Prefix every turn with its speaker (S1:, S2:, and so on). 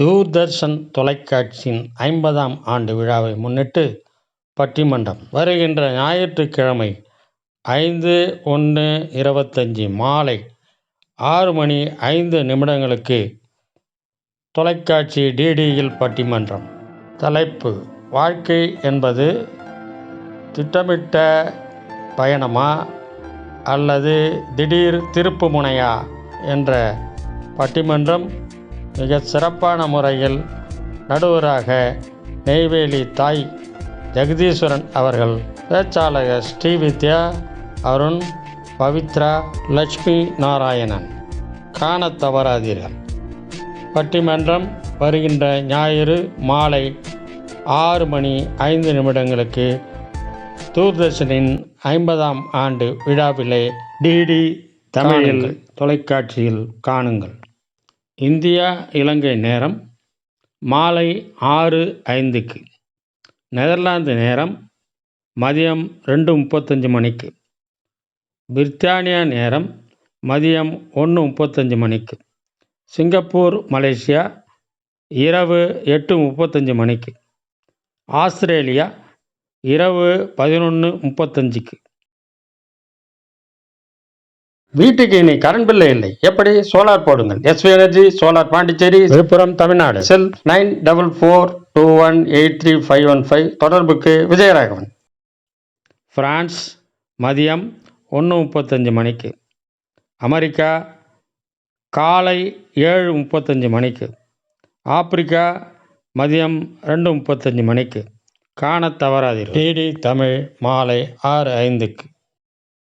S1: தூர்தர்ஷன் தொலைக்காட்சியின் ஐம்பதாம் ஆண்டு விழாவை முன்னிட்டு பட்டிமன்றம் வருகின்ற ஞாயிற்றுக்கிழமை ஐந்து ஒன்று இருபத்தஞ்சி மாலை ஆறு மணி ஐந்து நிமிடங்களுக்கு தொலைக்காட்சி டிடியில் பட்டிமன்றம். தலைப்பு வாழ்க்கை என்பது திட்டமிட்ட பயணமா அல்லது திடீர் திருப்புமுனையா என்ற பட்டிமன்றம் மிக சிறப்பான முறையில் நடுவராக நெய்வேலி தாய் ஜெகதீஸ்வரன் அவர்கள் பேச்சாளர் ஸ்ரீவித்யா அருண் பவித்ரா லட்சுமி நாராயணன் காணத் தவறாதீர்கள். பட்டிமன்றம் வருகின்ற ஞாயிறு மாலை ஆறு மணி ஐந்து நிமிடங்களுக்கு தூர்தர்ஷனின் ஐம்பதாம் ஆண்டு விழாவிலே டிடி தமிழில் தொலைக்காட்சியில் காணுங்கள். இந்தியா இலங்கை நேரம் மாலை ஆறு ஐந்துக்கு. நெதர்லாந்து நேரம் மதியம் ரெண்டு முப்பத்தஞ்சு மணிக்கு. பிரித்தானியா நேரம் மதியம் ஒன்று முப்பத்தஞ்சு மணிக்கு. சிங்கப்பூர் மலேசியா இரவு எட்டு முப்பத்தஞ்சு மணிக்கு. ஆஸ்திரேலியா இரவு பதினொன்று முப்பத்தஞ்சுக்கு. வீட்டுக்கு இனி கரண்ட் பில்லே இல்லை. எப்படி? சோலார் போடுங்கள். SV energy solar Pondicherry Villupuram Tamil Nadu. Cell nine double four two one eight three five one five தொடர்புக்கு விஜயராகவன். பிரான்ஸ் மதியம் ஒன்று முப்பத்தஞ்சு மணிக்கு. அமெரிக்கா காலை ஏழு முப்பத்தஞ்சு மணிக்கு. ஆப்பிரிக்கா மதியம் ரெண்டு முப்பத்தஞ்சு மணிக்கு. காணத் தவறாதீர்கள். டிடி தமிழ் மாலை ஆறு ஐந்துக்கு.